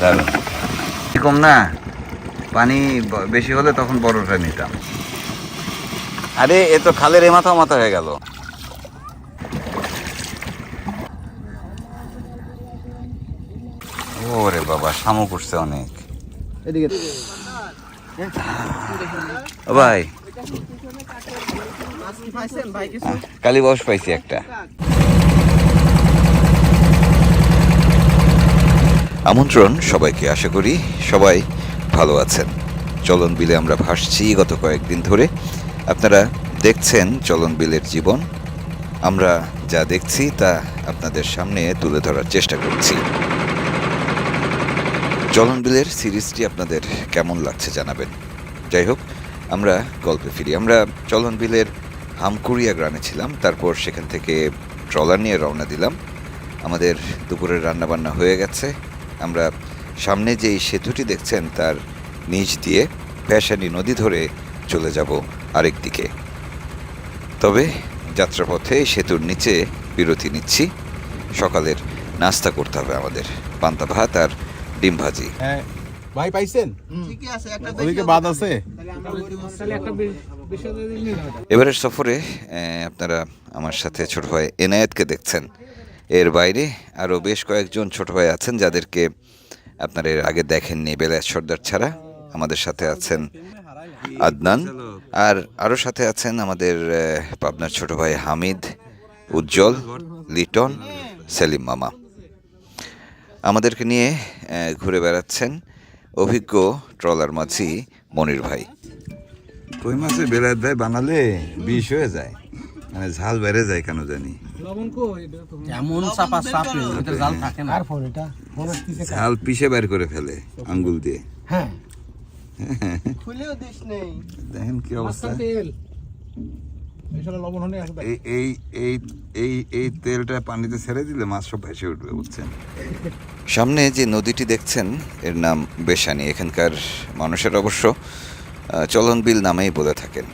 দারুণ এরকম না পানি বেশি হলে তখন বড়টা নিতাম আরে এ তো খালের এ মাথা মাথা হয়ে গেল ওরে বাবা শামুক উঠছে অনেক ও ভাই মাছ কি পাইছেন ভাই কিছু কালী বস পাইছি একটা আমন্ত্রণ সবাইকে আশা করি সবাই ভালো আছেন। চলন বিলে আমরা ভাসছি গত কয়েকদিন ধরে। আপনারা দেখছেন চলন বিলের জীবন। আমরা যা দেখছি তা আপনাদের সামনে তুলে ধরার চেষ্টা করছি। চলন বিলের সিরিজটি আপনাদের কেমন লাগছে জানাবেন। যাই হোক, আমরা গল্পে ফিরি। আমরা চলন বিলের হামকুড়িয়া গ্রামে ছিলাম। তারপর সেখান থেকে ট্রলার নিয়ে রওনা দিলাম। আমাদের দুপুরের রান্নাবান্না হয়ে গেছে। আমরা সামনে যে এই সেতুটি দেখছেন তার নিচ দিয়ে প্যাশানি নদী ধরে চলে যাব আরেক দিকে তবে যাত্রাপথে সেতুর নিচে বিরতি নিচ্ছি। সকালের নাস্তা করতে হবে আমাদের পান্তা ভাত আর ডিম ভাজি। হ্যাঁ ভাই পাইছেন? আছে একটা ওদিকে বাদ আছে? এবারের সফরে আহ, আপনারা আমার সাথে ছোট ভাই এনায়েতকে দেখছেন। এর বাইরে আরও বেশ কয়েকজন ছোট ভাই আছেন যাদেরকে আপনারা এর আগে দেখেননি বেলায়েত সর্দার ছাড়া। আমাদের সাথে আছেন আদনান আর আরও সাথে আছেন আমাদের পাবনার ছোট ভাই হামিদ, উজ্জ্বল, লিটন, সেলিম মামা। আমাদেরকে নিয়ে ঘুরে বেড়াচ্ছেন অভিজ্ঞ ট্রলার মাঝি মনির ভাই। কই মাছের বেলার দেয় বানালে বিষ হয়ে যায় মানে ঝাল বেড়ে যায় কেন জানি। এমন চাপা চাপ এটা জাল থাকে না। আর ফোন এটা ঝাল পিষে বের করে ফেলে আঙ্গুল দিয়ে। হ্যাঁ। খুলেও দিস নেই। দেখেন কি অবস্থা। এই এই এই এই তেলটা পানিতে ছেড়ে দিলে মাছ সব ভেসে উঠবে বুঝছেন? সামনে যে নদীটি দেখছেন এর নাম বেশানি এখানকার মানুষের অবশ্য চলন বিল নামেই বলে থাকেন।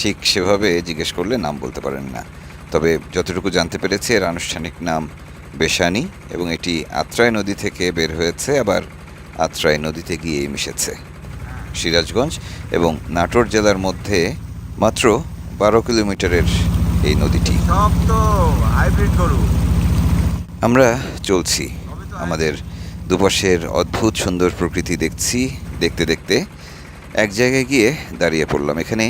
ঠিক সেভাবে জিজ্ঞেস করলে নাম বলতে পারেন না। তবে যতটুকু জানতে পেরেছি এর আনুষ্ঠানিক নাম বেশানি এবং এটি আত্রাই নদী থেকে বের হয়েছে আবার আত্রাই নদীতে গিয়েই মিশেছে। সিরাজগঞ্জ এবং নাটোর জেলার মধ্যে মাত্র বারো কিলোমিটারের এই নদীটি। আমরা চলছি। আমাদের দুপাশের অদ্ভুত সুন্দর প্রকৃতি দেখছি দেখতে দেখতে। এক জায়গায় গিয়ে দাঁড়িয়ে পড়লাম। এখানে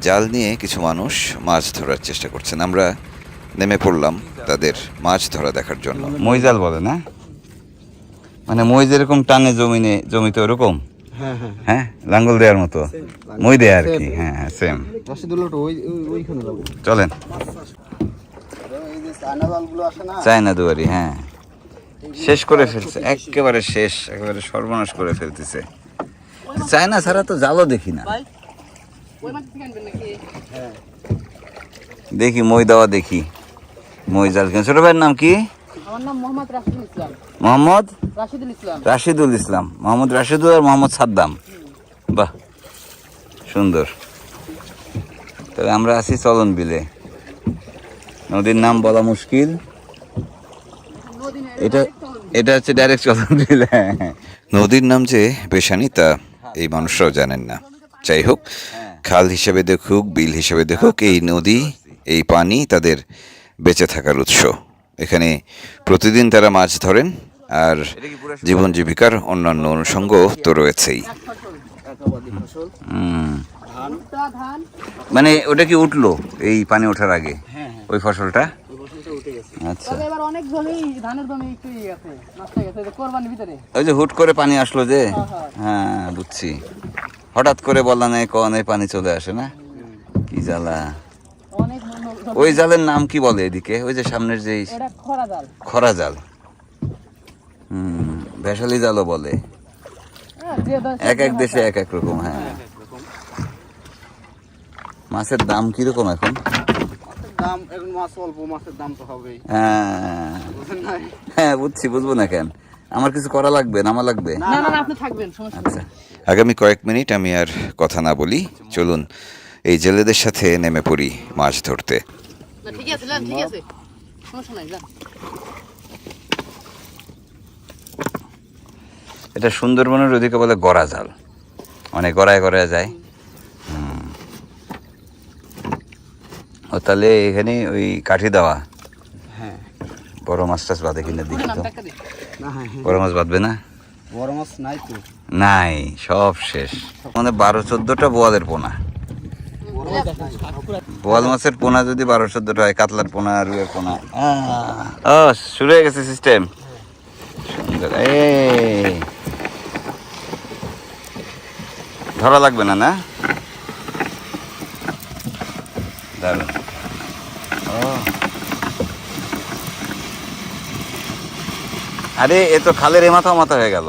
জাল নিয়ে কিছু মানুষ মাছ ধরার চেষ্টা করছেন। আমরা নেমে পড়লাম তাদের মাছ ধরা দেখার জন্য। মই জাল বলে না? মানে মই যেরকম টানে জমিনে জমিতে ওরকম? হ্যাঁ হ্যাঁ। হ্যাঁ? লাঙ্গল দেওয়ার মতো? মই দেয় আর কি। হ্যাঁ হ্যাঁ সেম রশিদুল্লাহ ওই ওই- ওইখানে যাব। চলেন। চায়না দুয়ারি হ্যাঁ। শেষ করে ফেলছে একেবারে শেষ একেবারে সর্বনাশ করে ফেলতেছে। চায়না ছাড়া তো জালও দেখি না। দেখি মই দেওয়া দেখি। মই জাল কেন ছোট ভাইয়ের নাম কি? আমার নাম মোহাম্মদ রাশিদুল ইসলাম। মোহাম্মদ? রাশিদুল ইসলাম। রাশিদুল ইসলাম। মোহাম্মদ রাশিদুল আর মোহাম্মদ সাদ্দাম। বাহ সুন্দর। তবে আমরা আছি চলন বিলে নদীর নাম বলা মুশকিল। এটা এটা হচ্ছে ডাইরেক্ট চলন বিল নদীর নাম যে বেশানি তা এই মানুষরাও জানেন না। যাই হোক খাল হিসেবে দেখুক বিল হিসেবে দেখুক এই নদী এই পানি তাদের বেঁচে থাকার উৎস। এখানে প্রতিদিন তারা মাছ ধরেন আর জীবন জীবিকার অন্যান্য অনুষঙ্গ তো রয়েছেই। মানে ওটা কি উঠল এই পানি ওঠার আগে? হ্যাঁ, ওই ফসলটা? ওই আচ্ছা ওই যে হুট করে পানি আসলো যে। হ্যাঁ বুঝছি। হঠাৎ করে বলা নেই কনে পানি চলে আসে না। কি জ্বালা। অনেক ওই জালের নাম কি বলে এদিকে? ওই যে সামনের যে এটা খরা জাল। খরা জাল। হুম ভেসালি জালও বলে। হ্যাঁ, যে দেশে এক এক দেশে এক এক রকম হ্যাঁ। মাছের দাম কীরকম এখন? দাম এখন মাছ অল্প মাছের দাম তো হবেই। হ্যাঁ। হ্যাঁ বুঝছি বুঝব না কেন। আমার কিছু করা লাগবে নামা লাগবে? না না না, আপনি থাকবেন সমস্যা আচ্ছা। আগামী কয়েক মিনিট আমি আর কথা না বলি চলুন এই জেলেদের সাথে নেমে পড়ি মাছ ধরতে। ঠিক আছে ঠিক আছে। এটা সুন্দরবনের ওদিকে বলে গড়া জাল। মানে গড়ায় গড়ায় যায়। ও তাহলে এখানে ওই কাঠি দেওয়া। হ্যাঁ। বড় মাছ টাছ বাঁধে কিনে দিই তো। না হ্যাঁ হ্যাঁ। বড় মাছ বাঁধবে না? বড় মাছ নাই তো। নাই সব শেষ। মানে বারো চোদ্দটা বোয়ালের পোনা। বোয়াল মাছের পোনা যদি বারো চোদ্দটা হয় কাতলার পোনা রুয়ের পোনা। ও শুরু হয়ে গেছে সিস্টেম সুন্দর এই। ধরা লাগবে না না? দারুণ। আরে এ তো খালের এ মাথা মাথা হয়ে গেল।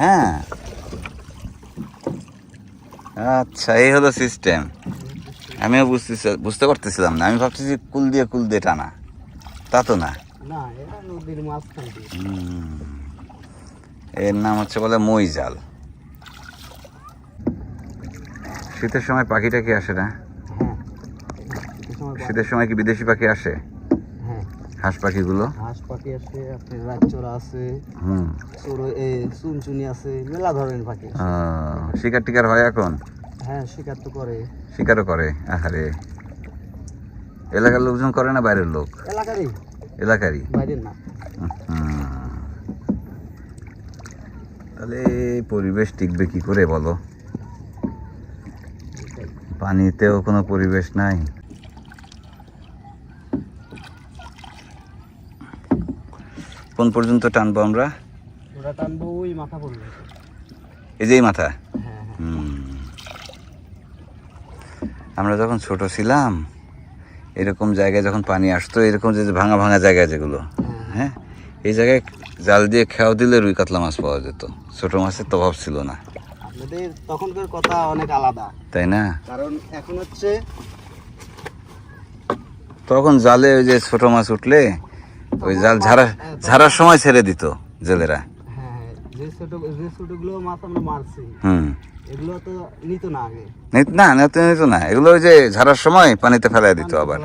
হ্যাঁ। আচ্ছা এই হলো সিস্টেম আমিও বুঝতেছি বুঝতে পারতেছিলাম না। আমি ভাবতেছি কুল দিয়ে কুল দিয়ে টানা। তা তো না। এর নাম হচ্ছে বলে মই জাল। শীতের সময় পাখিটা কি আসে না? হ্যাঁ। শীতের সময় কি বিদেশি পাখি আসে? হাঁস পাখিগুলো? হাঁস পাখি আছে আছে হুম। চোর এ চুনচুনি আছে মেলা ধরনের পাখি শিকার টিকার হয় এখন? হ্যাঁ শিকার তো করে। শিকারও করে? আহারে। এলাকার লোকজন করে না বাইরের লোক? এলাকারই। এলাকারই? বাইরের না। তাহলে পরিবেশ টিকবে কি করে বলো? পানিতেও কোনো পরিবেশ নাই? কোন পর্যন্ত টানবো আমরা? ওটা টানবো ওই মাথা পড়বে এই যে এই মাথা? হ্যাঁ হ্যাঁ। আমরা যখন ছোট ছিলাম এরকম জায়গায় যখন পানি আসতো এরকম যে ভাঙা ভাঙা জায়গা যেগুলো হ্যাঁ? এই জায়গায় জাল দিয়ে খেয়াও দিলে রুই কাতলা মাছ পাওয়া যেত। ছোট মাছের তো অভাব ছিল না। আপনাদের তখনকার কথা অনেক আলাদা। তাই না? কারণ এখন হচ্ছে তখন জালে ওই যে ছোট মাছ উঠলে ওই জাল ঝাড়া ঝাড়ার সময় ছেড়ে দিত জেলেরা। হ্যাঁ হ্যাঁ, যে ছোট যে ছোটগুলো মাছ আমরা মারছি হুম। এগুলো তো নিত না আগে। না নিত নিত না এগুলো ওই যে ঝাড়ার সময় পানিতে ফেলাই দিত আবার।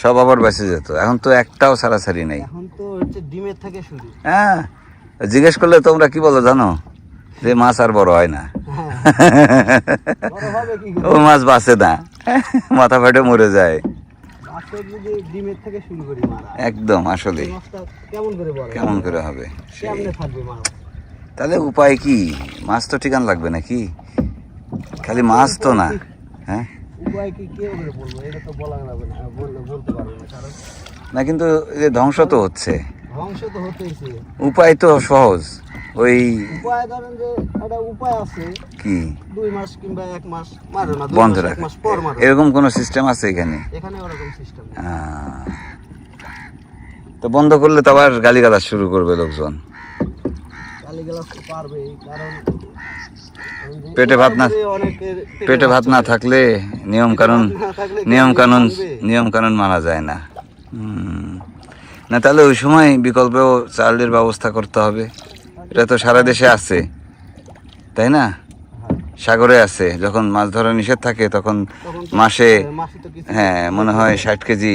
সব আবার বেঁচে যেত এখন তো একটাও ছাড়াছাড়ি নেই। এখন তো হচ্ছে ডিমের থেকে শুরু। হ্যাঁ জিজ্ঞেস করলে তোমরা কি বলো জানো? যে মাছ আর বড় হয় না। হ্যাঁ ও মাছ বাঁচে না মাথা ফাটে মরে যায়। যদি ডিমের থেকে শুরু করি মারা। একদম আসলে কেমন করে বড়? কেমন করে হবে? কেমনে থাকবে মাছ? তাহলে উপায় কি? মাছ তো ঠিকান লাগবে নাকি? খালি মাছ তো না। হ্যাঁ? উপায় কি? কে করে বলব? এটা তো বলা যাবে না বললে বলতে পারব না কারণ না কিন্তু ধ্বংস তো হচ্ছে। ধ্বংস তো হতেইছে উপায় তো সহজ। ওই উপায় ধরেন যে একটা উপায় আছে কি? দুই মাস কিংবা এক মাস মারো না বন্ধ রাখা। মাস পর মারো। এরকম কোনো সিস্টেম আছে এখানে? এখানে ওরকম সিস্টেম তো বন্ধ করলে তো আবার গালিগালাজ শুরু করবে লোকজন। তো কারণ পেটে ভাত না- পেটে ভাত না থাকলে নিয়ম কানুন নিয়ম কানুন নিয়ম কানুন মানা যায় না। না তাহলে ওই সময় বিকল্প চালের ব্যবস্থা করতে হবে। এটা তো সারা দেশে আছে তাই না? সাগরে আছে যখন মাছ ধরা নিষেধ থাকে তখন মাসে মাসে তো কিছু হ্যাঁ মনে হয় ষাট কেজি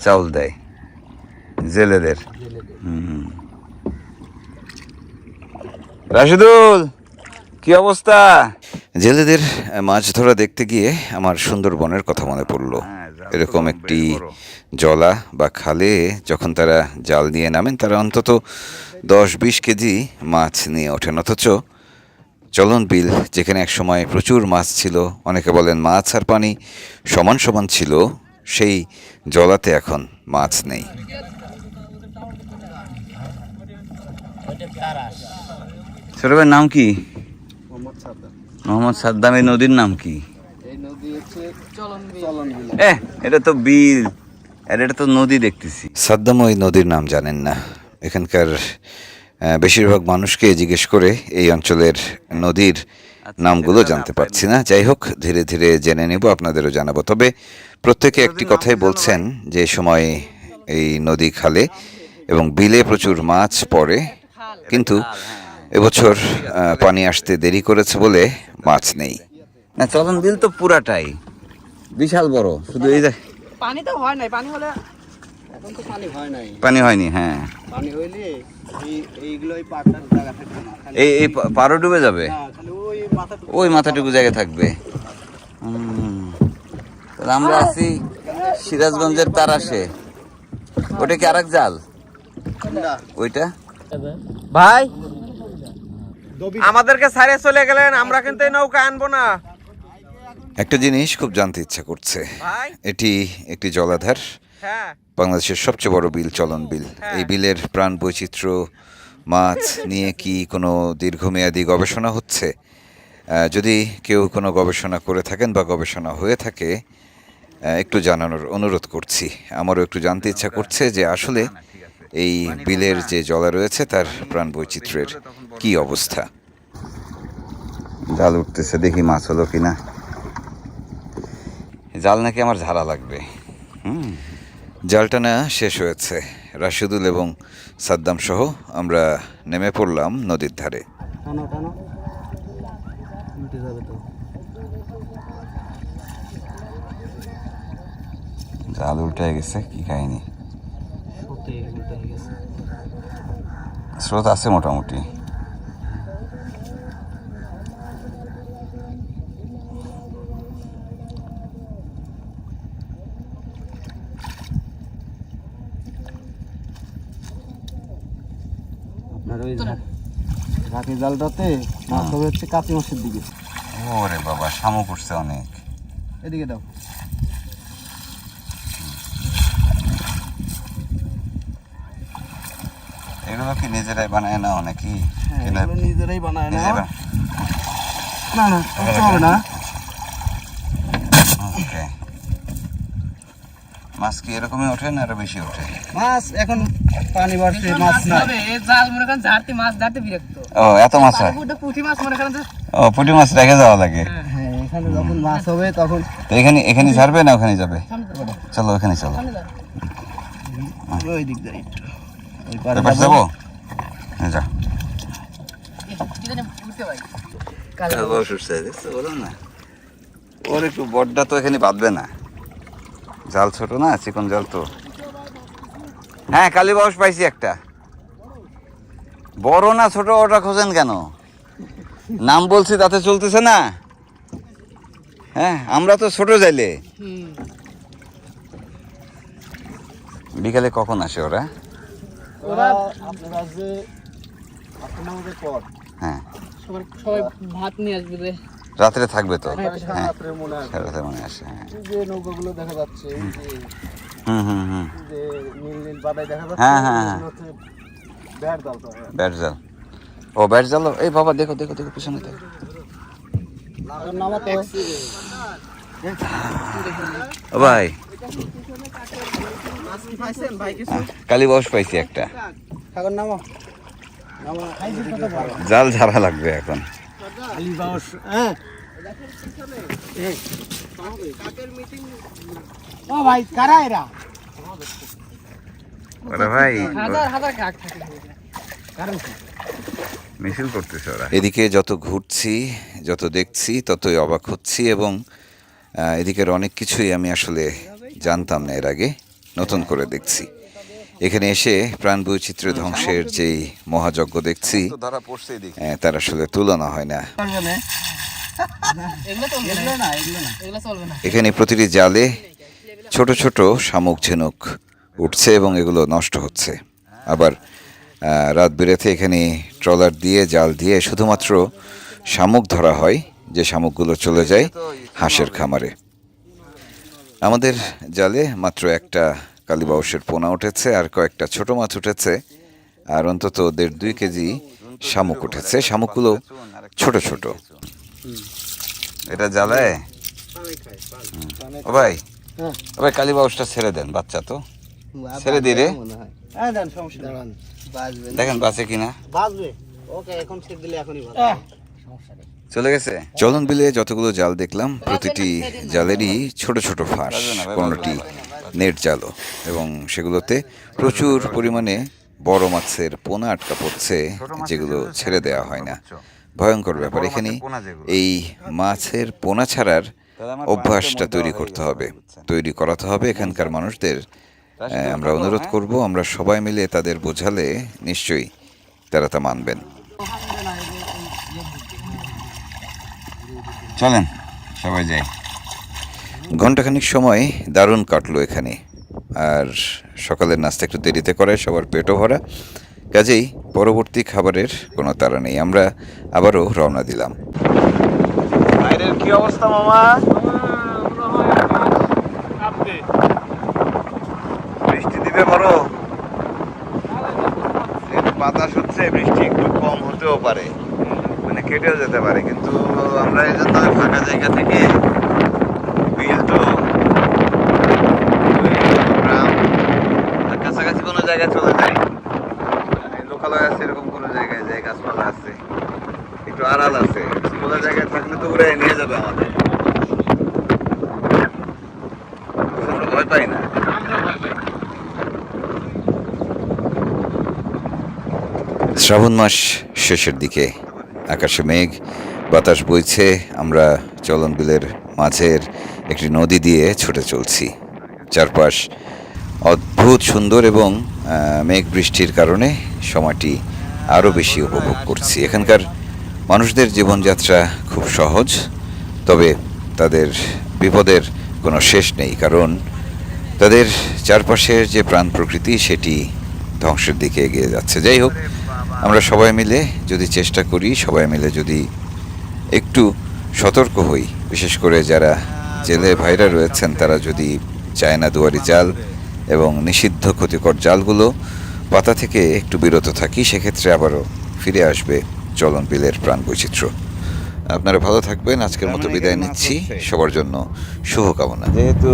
চাউল দেয় জেলেদের। জেলে হুম। রাশিদুল কি অবস্থা? জেলেদের মাছ ধরা দেখতে গিয়ে আমার সুন্দরবনের কথা মনে পড়ল। এরকম একটি জলা বা খালে যখন তারা জাল নিয়ে নামেন তারা অন্তত দশ বিশ কেজি মাছ নিয়ে ওঠেন। অথচ চলন বিল যেখানে এক সময় প্রচুর মাছ ছিল অনেকে বলেন মাছ আর পানি সমান সমান ছিল সেই জলাতে এখন মাছ নেই। ছোট ভাইয়ের নাম কি? মোহাম্মদ সাদ্দাম। এই নদীর নাম কি? এই নদী হচ্ছে চলন চলন বিল। এ এটা তো বিল আর এটা তো নদী দেখতেছি। সাদ্দাম ওই নদীর নাম জানেন না। এখানকার বেশিরভাগ মানুষকে জিজ্ঞেস করে এই অঞ্চলের নদীর নামগুলো জানতে পারছি না। যাই হোক ধীরে ধীরে জেনে নেব আপনাদেরও জানাব। তবে প্রত্যেকে একটি কথাই বলছেন যে সময় এই নদী খালে এবং বিলে প্রচুর মাছ পড়ে। কিন্তু এবছর পানি আসতে দেরি করেছে বলে মাছ নেই। না চলন বিল তো পুরাটাই। বিশাল বড়। শুধু এই যে পানি তো হয় নাই। পানি হলে তো পানি হয় নাই। পানি হয়নি হ্যাঁ। পানি হইলে এই এইগুলো পাটার জায়গা থাকবে না এই এই পা- ডুবে যাবে? ওই মাথা ওই মাথাটুকু জায়গায় থাকবে। তাহলে আমরা আছি সিরাজগঞ্জের তারাসে ওটা কি আরেক জাল? ওইটা? ভাই আমাদেরকে সারে চলে গেলেন আমরা কিন্তু এই নৌকা আনব না। একটা জিনিস খুব জানতে ইচ্ছা করছে। এটি একটি জলাধার। হ্যাঁ। বাংলাদেশের সবচেয়ে বড় বিল চলন বিল। এই বিলের প্রাণ বৈচিত্র্য মাছ নিয়ে কি কোনো দীর্ঘমেয়াদী গবেষণা হচ্ছে? যদি কেউ কোনো গবেষণা করে থাকেন বা গবেষণা হয়ে থাকে একটু জানানোর অনুরোধ করছি। আমারও একটু জানতে ইচ্ছা করছে যে আসলে এই বিলের যে জলা রয়েছে তার প্রাণ বৈচিত্র্যের কি অবস্থা? জাল উঠতেছে দেখি মাছ হলো কিনা। জাল নাকি আমার ঝাড়া লাগবে? হুম। জাল টানা শেষ হয়েছে। রাশিদুল এবং সাদ্দাম সহ আমরা নেমে পড়লাম নদীর ধারে। জাল উল্টে গেছে কি গেছে। স্রোত আছে মোটামুটি আপনার ওই ঝাঁকি জালটাতে মাছ হবে হচ্ছে কাঁচি মাছের দিকে। ওরে বাবা শামুক উঠছে অনেক। এদিকে দাও। এগুলো কি নিজেরাই বানায় না অনেকেই হ্যাঁ নিজেরাই বানায় না। না না করতে না। মাছ কি এরকমই ওঠে না আরও বেশি ওঠে? মাছ এখন পানি বাড়ছে মাছ না এই জাল মনে করেন ঝাড়তে মাছ ঝাড়তে বিরক্ত। ও এত মাছ হয়? পুরো পুঁটি মাছ মনে করেন যে? ও পুঁটি মাছ রেখে যাওয়া লাগে। হ্যাঁ এখানে যখন মাছ হবে তখন তো এখানে এখানে ছাড়বে না ওখানে যাবে? চলো ওখানে চলো। ওই দিক যাব। হ্যাঁ, যা। ওর একটু বড্ডা তো এখানে বাঁধবে না। জাল ছোট না চিকন জাল তো। হ্যাঁ কালী কালীবাউস পাইছি একটা। বড় না ছোট ওটা খোঁজেন কেন? নাম বলছি তাতে চলতেছে না? হ্যাঁ আমরা তো ছোট যাইলে। বিকালে কখন আসে ওরা? হ্যাঁ। রাত্রে থাকবে তো? হ্যাঁ মনে হয়। সারাতে মনে আসে হ্যাঁ। নৌকাগুলো দেখা যাচ্ছে হুম হুম হ্যাঁ, হ্যাঁ, হ্যাঁ। ব্যাট জাল। ও ব্যাট জাল এই বাবা দেখো দেখো দেখো পিছনে দেখো। ও ভাই মাছ কি পাইছেন ভাই। কিছু কালীবাউস পাইছি একটা। জাল ঝাড়া লাগবে এখন। হ্যাঁ। ও ভাই কারা এরা? ভাই। হাজার হাজার কাক থাকে কারণ কি? মিছিল করতেছে ওরা। এদিকে যত ঘুরছি যত দেখছি ততই অবাক হচ্ছি এবং এদিকের অনেক কিছুই আমি আসলে জানতাম না এর আগে নতুন করে দেখছি। এখানে এসে প্রাণ বৈচিত্র্য ধ্বংসের যেই মহাযজ্ঞ দেখছি তার আসলে তুলনা হয় না। এখানে প্রতিটি জালে ছোট ছোট শামুক ঝিনুক উঠছে এবং এগুলো নষ্ট হচ্ছে। আবার রাত বেড়েতে এখানে ট্রলার দিয়ে জাল দিয়ে শুধুমাত্র শামুক ধরা হয় যে শামুকগুলো চলে যায় হাঁসের খামারে। আমাদের জালে মাত্র একটা কালীবাউসের পোনা উঠেছে আর কয়েকটা ছোট মাছ উঠেছে আর অন্তত দেড় দুই কেজি শামুক উঠেছে। শামুকগুলো ছোট ছোট। এটা জালে ও ভাই হ্যাঁ। ও ভাই কালীবাউসটা ছেড়ে দেন বাচ্চা তো। ছেড়ে দি রে। হয়। হ্যাঁ। দেখেন বাঁচে কিনা। বাজবে। ওকে এখন ছেড়ে দিলে এখনই ভালো চলে গেছে? চলন বিলে যতগুলো জাল দেখলাম প্রতিটি জালেরই ছোট ছোট ফাঁস কোনোটি নেট জালও। এবং সেগুলোতে প্রচুর পরিমাণে বড় মাছের পোনা আটকা পড়ছে যেগুলো ছেড়ে দেওয়া হয় না। ভয়ঙ্কর ব্যাপার। এখানে এই মাছের পোনা ছাড়ার অভ্যাসটা তৈরি করতে হবে। তৈরি করাতে হবে এখানকার মানুষদের। আমরা অনুরোধ করব আমরা সবাই মিলে তাদের বোঝালে নিশ্চয়ই তারা তা মানবেন। চলেন সবাই যাই। ঘন্টাখানিক সময় দারুণ কাটলো এখানে। আর সকালের নাস্তা একটু দেরিতে করে সবার পেটও ভরা। কাজেই পরবর্তী খাবারের কোনো তাড়া নেই। আমরা আবারও রওনা দিলাম। বাইরের কি অবস্থা মামা বৃষ্টি দিবে বড় একটু বাতাস হচ্ছে, বৃষ্টি একটু কম হতেও পারে। মানে কেটেও যেতে পারে, কিন্তু আমরা এই জন্য ফাঁকা জায়গা থেকে বিল তো ওই গ্রাম আর কাছাকাছি কোনো জায়গায় চলে যাই লোকালয় আছে এরকম কোনো জায়গায় যায় গাছপালা আছে একটু আড়াল আছে খোলা জায়গায় থাকলে তো উড়ে নিয়ে যাবে আমাদের আমরা ভয় পাই না শ্রাবণ মাস শেষের দিকে। আকাশে মেঘ, বাতাস বইছে, আমরা চলন বিলের মাঝের একটি নদী দিয়ে ছুটে চলছি। চারপাশ অদ্ভুত, সুন্দর এবং মেঘ বৃষ্টির কারণে সময়টি আরও বেশি উপভোগ করছি। এখানকার মানুষদের জীবনযাত্রা খুব সহজ, তবে তাদের বিপদের কোনো শেষ নেই, কারণ তাদের চারপাশের যে প্রাণ প্রকৃতি, সেটি ধ্বংসের দিকে এগিয়ে যাচ্ছে। যাই হোক আমরা সবাই মিলে যদি চেষ্টা করি সবাই মিলে যদি একটু সতর্ক হই বিশেষ করে যারা জেলে ভাইরা রয়েছেন তারা যদি চায়না দুয়ারি জাল এবং নিষিদ্ধ ক্ষতিকর জালগুলো পাতা থেকে একটু বিরত থাকি সেক্ষেত্রে আবারও ফিরে আসবে চলন বিলের প্রাণ বৈচিত্র্য। আপনারা ভালো থাকবেন আজকের মতো বিদায় নিচ্ছি। সবার জন্য শুভকামনা। যেহেতু